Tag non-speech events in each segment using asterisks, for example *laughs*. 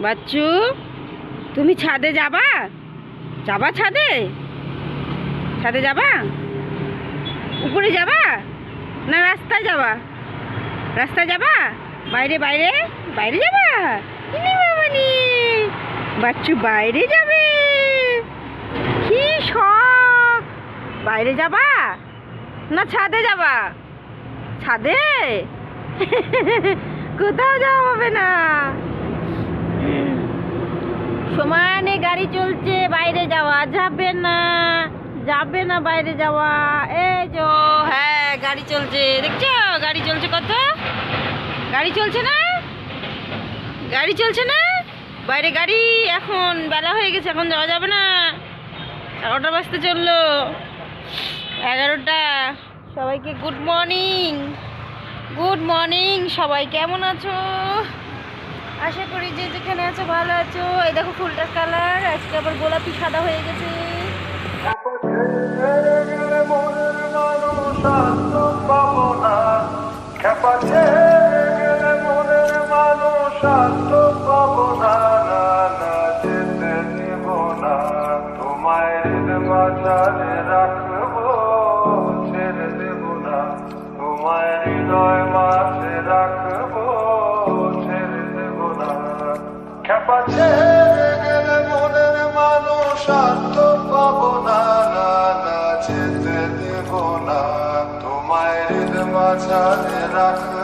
বাচ্চু, তুমি ছাদে যাবা? যাবা ছাদে? ছাদে যাবা? উপরে যাবা? না রাস্তায় যাবা? রাস্তায় যাবা? বাইরে বাইরে? বাইরে যাবা? বাবানি বাচ্চু, বাইরে যাবে। কি শখ। বাইরে যাবা? না ছাদে যাবা? ছাদে? *laughs* কোথাও যাওয়া হবে না। সমানে গাড়ি চলছে, বাইরে যাওয়া যাবে না। যাবে না বাইরে যাওয়া। এই যো হ্যাঁ গাড়ি চলছে। দেখছ, গাড়ি চলছে কত? গাড়ি চলছে না? গাড়ি চলছে না? বাইরে গাড়ি, এখন বেলা হয়ে গেছে, এখন যাওয়া যাবে না। এগারোটা বাজতে চলল। এগারোটা। সবাইকে গুড মর্নিং গুড মর্নিং সবাই কেমন আছো? আশা করি যে যেখানে আছো, ভালো আছো। এই দেখো ফুলটার কালার। আজকে আবার গোলাপি, সাদা হয়ে গেছে। বাজারে Sache.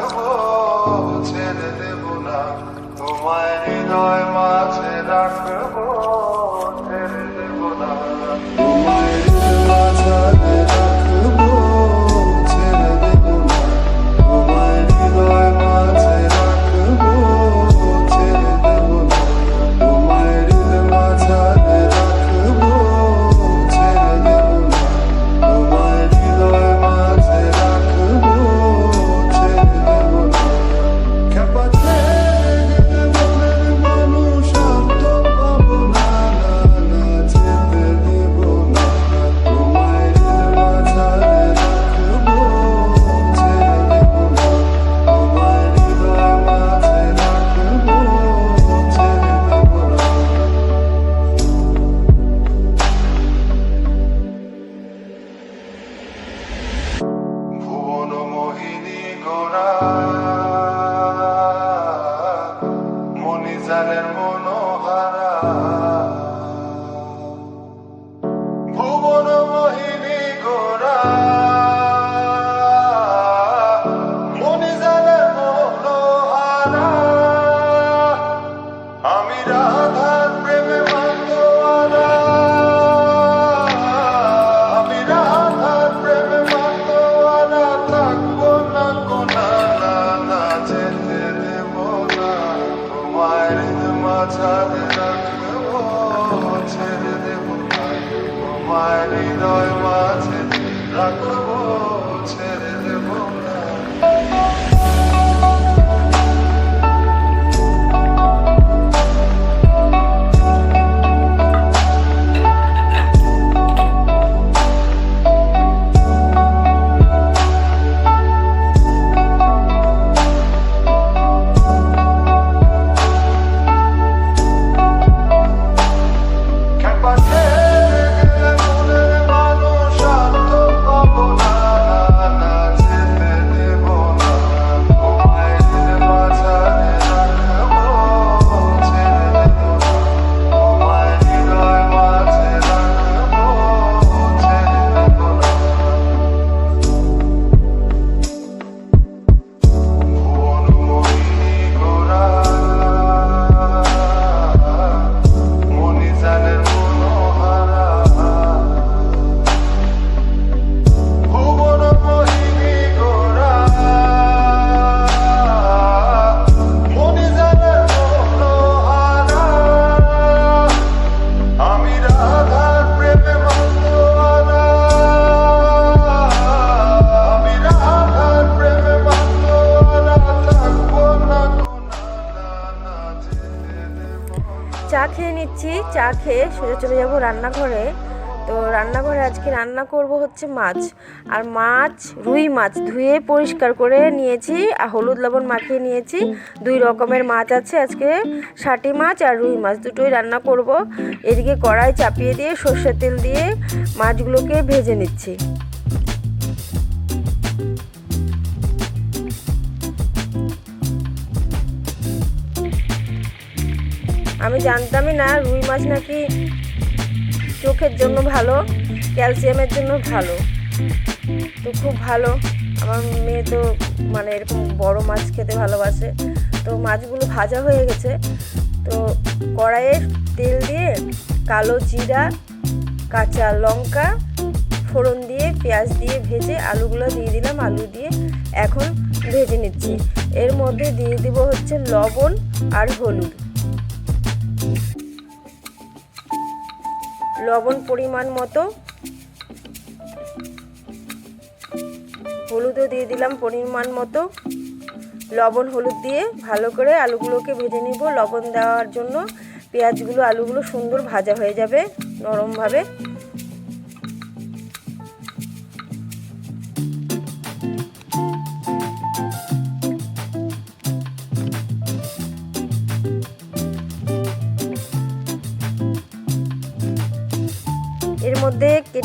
I'm there. সোজা চলে যাব রান্নাঘরে। তো রান্নাঘরে আজকে রান্না করব হচ্ছে মাছ। আর মাছ, রুই মাছ ধুয়ে পরিষ্কার করে নিয়েছি, আর হলুদ লবণ মাখিয়ে নিয়েছি। দুই রকমের মাছ আছে আজকে ষাটি মাছ আর রুই মাছ। দুটোই রান্না করব। এদিকে কড়াই চাপিয়ে দিয়ে সর্ষের তেল দিয়ে মাছগুলোকে ভেজে নিচ্ছি। আমি জানতামই না রুই মাছ নাকি চোখের জন্য ভালো, ক্যালসিয়ামের জন্য ভালো। তো খুব ভালো। আমার মেয়ে তো মানে এরকম বড় মাছ খেতে ভালোবাসে। তো মাছগুলো ভাজা হয়ে গেছে। তো কড়াইয়ে তেল দিয়ে কালো জিরা, কাঁচা লঙ্কা, ফোড়ন দিয়ে পেঁয়াজ দিয়ে ভেজে আলুগুলো দিয়ে দিলাম। আলু দিয়ে এখন ভেজে নিচ্ছি। এর মধ্যে দিয়ে দিব হচ্ছে লবণ আর হলুদ। লবণ পরিমাণ মতো। হলুদও দিয়ে দিলাম পরিমাণ মতো। লবণ, হলুদ দিয়ে ভালো করে আলুগুলোকে ভেজে নিব। লবণ দেওয়ার জন্য পেঁয়াজগুলো, আলুগুলো সুন্দর ভাজা হয়ে যাবে নরমভাবে।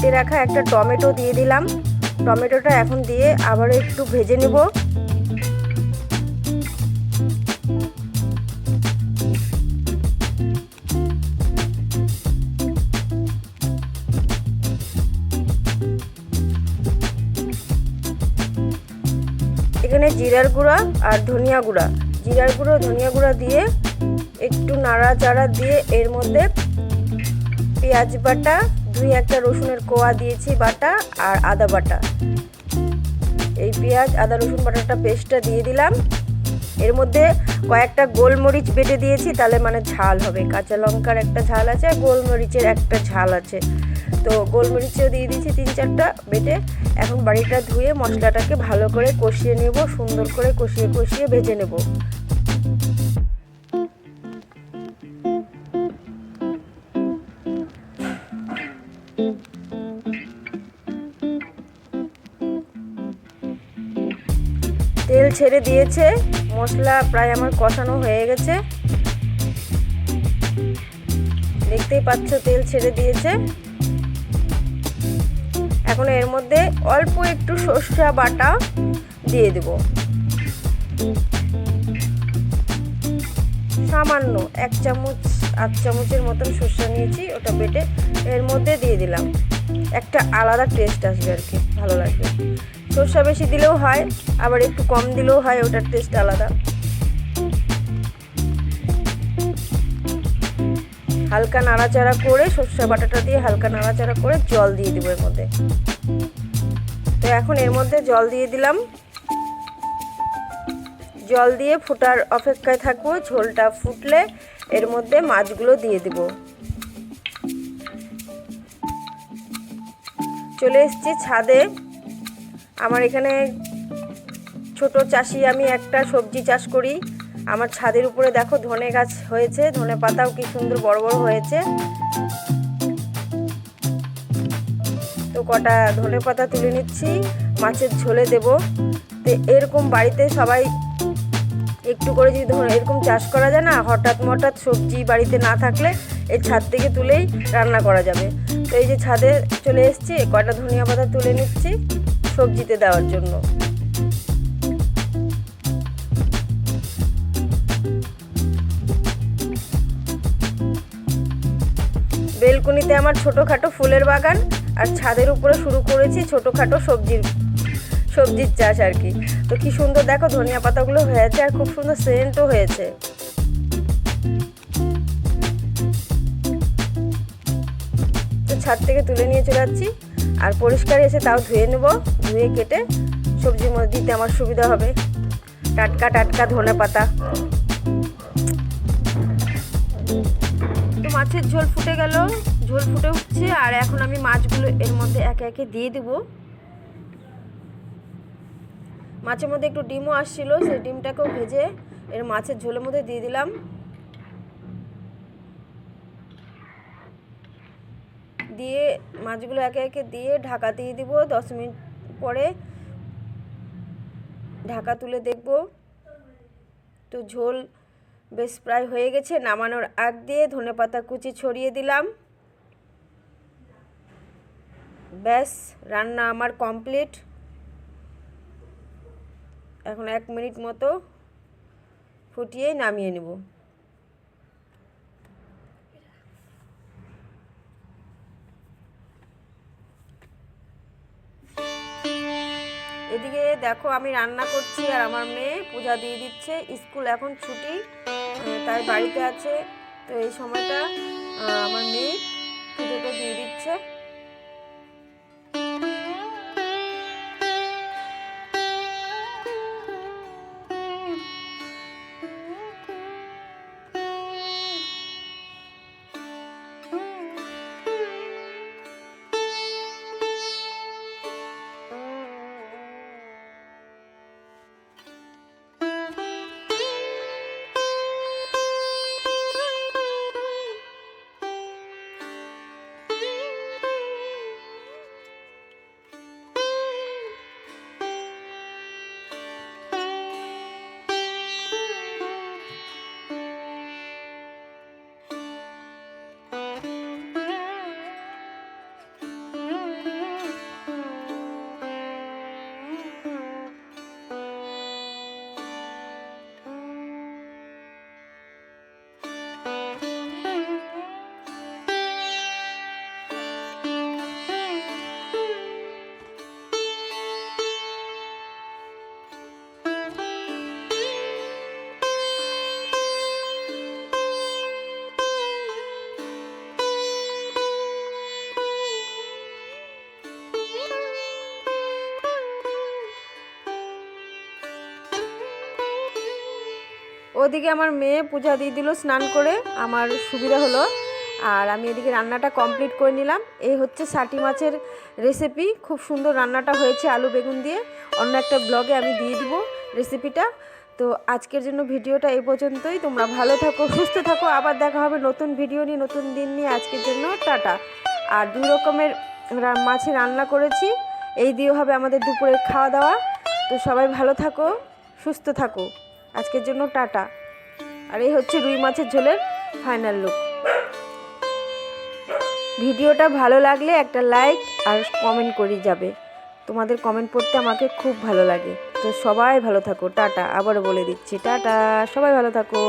কেটে রাখা একটা টমেটো দিয়ে দিলাম। টমেটোটা এখন দিয়ে আবার একটু ভেজে নেব। এখানে জিরার গুঁড়া আর ধনিয়া গুঁড়া। জিরার গুঁড়ো, ধনিয়া গুঁড়া দিয়ে একটু নাড়াচাড়া দিয়ে এর মধ্যে পেঁয়াজ বাটা দুই একটা রসুনের কোয়া দিয়েছি, বাটা আর আদা বাটা। এই পেঁয়াজ, আদা, রসুন বাটাটা পেস্টটা দিয়ে দিলাম। এর মধ্যে কয়েকটা গোলমরিচ বেটে দিয়েছি, তাহলে মানে ঝাল হবে। কাঁচা লঙ্কার একটা ঝাল আছে, আর গোলমরিচের একটা ঝাল আছে। তো গোলমরিচও দিয়ে দিয়েছি তিন চারটা বেটে। এখন বাড়িটা ধুয়ে মশলাটাকে ভালো করে কষিয়ে নেব, সুন্দর করে কষিয়ে কষিয়ে ভেজে নেব। ছেড়ে দিয়েছে। মশলা প্রায় আমার কষানো হয়ে গেছে। দেখতেই পাচ্ছ, তেল ছেড়ে দিয়েছে। এখন এর মধ্যে অল্প একটু সর্ষা বাটা দিয়ে দেব। সামান্য এক চামচ, আধ চামচের মতন সর্ষা নিয়েছি, ওটা বেটে এর মধ্যে দিয়ে দিলাম। একটা আলাদা টেস্ট আসবে আর কি, ভালো লাগবে। সর্ষা বেশি দিলেও হয়, আবার একটু কম দিলেও হয়, ওটার টেস্ট আলাদা। হালকা নাড়াচাড়া করে সর্ষে বাটাটা দিয়ে হালকা নাড়াচাড়া করে জল দিয়ে দিব এর মধ্যে। তো এখন এর মধ্যে জল দিয়ে দিলাম। জল দিয়ে ফোটার অপেক্ষায় থাকব, ঝোলটা ফুটলে এর মধ্যে মাছগুলো দিয়ে দেব। চলে এসেছি ছাদে। আমার এখানে ছোট চাষি, আমি একটা সবজি চাষ করি। আমার ছাদের উপরে দেখো ধনে গাছ হয়েছে, ধনে পাতাও কি সুন্দর বড় বড় হয়েছে। তো কটা ধনে পাতা তুলে নিচ্ছি, মাছের ঝোলে দেব। তো এরকম বাড়িতে সবাই একটু করে যদি ধরে, এরকম চাষ করা যায় না, হঠাৎ মঠাৎ সবজি বাড়িতে না থাকলে এই ছাদ থেকে তুলেই রান্না করা যাবে। তো এই যে ছাদে চলে এসেছি কটা ধনিয়া পাতা তুলে নিচ্ছি। সবজিতে দেওয়ার জন্য। বেলকুনিতে আমার ছোটোখাটো ফুলের বাগান আর ছাদের উপরে শুরু করেছি ছোটোখাটো সবজির সবজির চাষ আর কি। তো কি সুন্দর দেখো ধনিয়া পাতাগুলো হয়েছে আর খুব সুন্দর সেন্টও হয়েছে। তো ছাদ থেকে তুলে নিয়ে চলে যাচ্ছি। আর পরিষ্কার এসে তাও ধুয়ে নেব। ধুয়ে কেটে সবজির মধ্যে দিতে আমার সুবিধা হবে। টাটকা টাটকা ধনে পাতা। তো মাছের ঝোল ফুটে গেল। ঝোল ফুটে উঠছে আর এখন আমি মাছগুলো এর মধ্যে একে একে দিয়ে দেব। মাছের মধ্যে একটু ডিমও আসছিল, সেই ডিমটাকেও ভেজে এর মাছের ঝোলের মধ্যে দিয়ে দিলাম। দিয়ে মাছগুলো একে একে দিয়ে ঢাকা দিয়ে দিব। দশ মিনিট পরে ঢাকা তুলে দেখব। তো ঝোল বেশ প্রায় হয়ে গেছে। নামানোর আগ দিয়ে ধনেপাতা কুচি ছড়িয়ে দিলাম। ব্যাস, রান্না আমার কমপ্লিট। এখন এক মিনিট মতো ফুটিয়ে নামিয়ে নেব। এদিকে দেখো আমি রান্না করছি আর আমার মেয়ে পূজা দিয়ে দিচ্ছে। স্কুল এখন ছুটি তাই বাড়িতে আছে। তো এই সময়টা আমার মেয়ে পুজোটা দিয়ে দিচ্ছে। ওদিকে আমার মেয়ে পূজা দিয়ে দিল স্নান করে, আমার সুবিধা হলো। আর আমি এদিকে রান্নাটা কমপ্লিট করে নিলাম। এই হচ্ছে সাটি মাছের রেসিপি খুব সুন্দর রান্নাটা হয়েছে আলু বেগুন দিয়ে। অন্য একটা ব্লগে আমি দিয়ে দিব রেসিপিটা তো আজকের জন্য ভিডিওটা এই পর্যন্তই। তোমরা ভালো থাকো, সুস্থ থাকো। আবার দেখা হবে নতুন ভিডিও নিয়ে, নতুন দিন নিয়ে আজকের জন্য। টাটা। আর দুই রকমের মাছের রান্না করেছি। এই দিয়ে হবে আমাদের দুপুরের খাওয়া দাওয়া তো সবাই ভালো থাকো, সুস্থ থাকো। আজকের জন্য টাটা। আর এই হচ্ছে রুই মাছের ঝোলের ফাইনাল লুক ভিডিওটা ভালো লাগলে একটা লাইক আর কমেন্ট করে যাবে। তোমাদের কমেন্ট পড়তে আমাকে খুব ভালো লাগে। তো সবাই ভালো থাকো। টাটা। আবারও বলে দিচ্ছি। টাটা। সবাই ভালো থাকো।